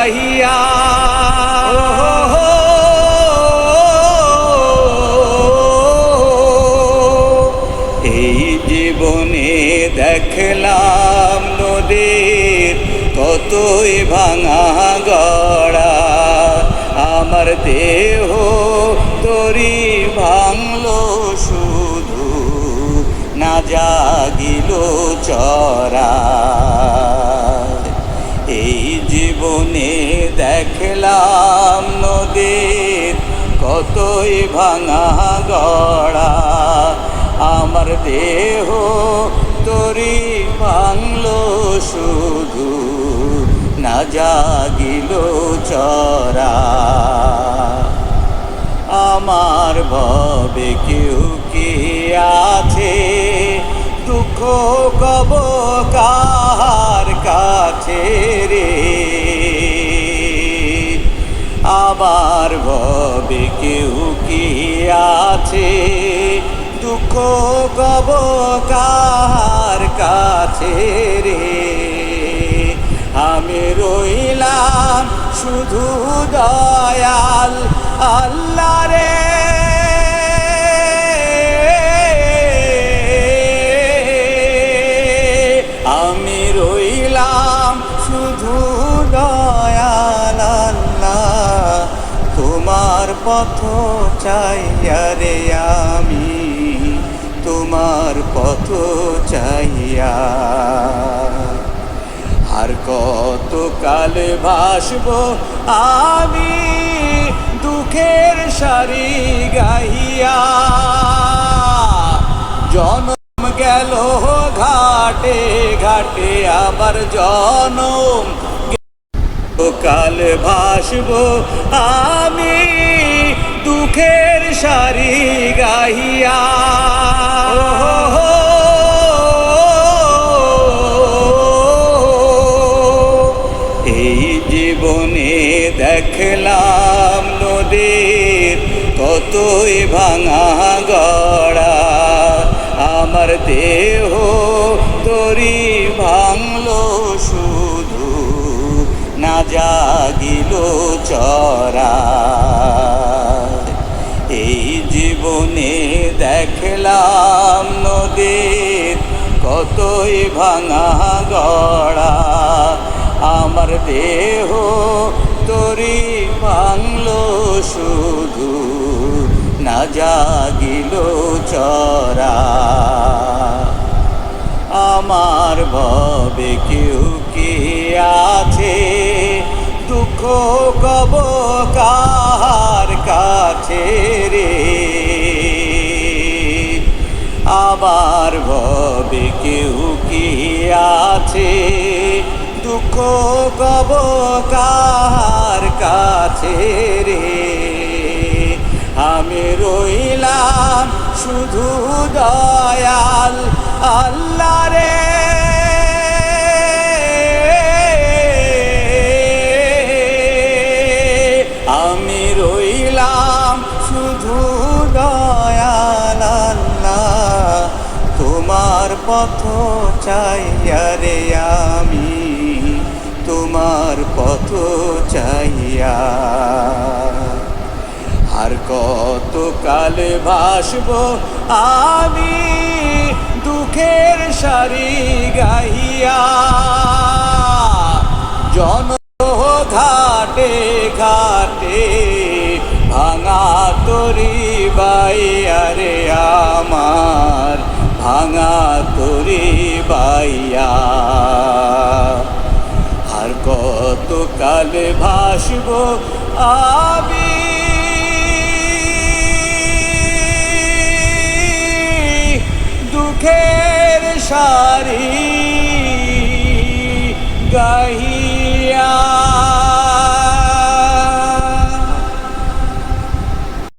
গাহিয়া এই জীবনে দেখলাম নদীর কতই ভাঙা গড়া। আমার দেহ তরি ভাঙলো শুধু না জাগিল চরা এই জীবনে দেখলাম নদীর, কতই ভাঙা গড়া। আমার দেহ তরি ভাঙলো শুধু, না জাগিল চরা আমার ভবে কেউ কি আছে? দুঃখ কব কার আমার ভবে কেউ কি আছে? দুঃখ গব কার কাছে রে? আমি রইলাম শুধু দয়াল আল্লাহ রে পথ চাইয়া রে আমি তোমার পথ চাইয়া আর। কত কাল ভাসব আমি দুঃখের সারি গাইয়া জনম গেল ঘাটে ঘাটে, আবার জনম কাল ভাসব আমি দুঃখের সারি গাহিয়া। এই জীবনে দেখলাম নদীর কতই ভাঙা গড়া। আমার দেহ তরি ভাঙলো শুধু না জাগিল চরা কতই ভাঙা গড়া, আমার দেহ তরি ভাঙলো শুধু না জাগিল চরা আমার ভবে কেউ কি আছে? দুঃখ কব কার কাছে রে? আমার ভবে কেউ কি আছে? দুঃখ কব কার কাছে রে? আমি রইলাম শুধু দয়াল আল্লাহ রে। আমি রইলাম শুধু পথ চাইয়া রে আমি তোমার পথ চাইয়া আর। কত কাল ভাসব আমি দুঃখের সারি গাইয়া জন ঘাটে ঘাটে ভাঙা তরি বাইয়া রে আমার ভাঙা তরি বাইয়া। আর কত কাল ভাসব আমি? দুঃখের সারি গাই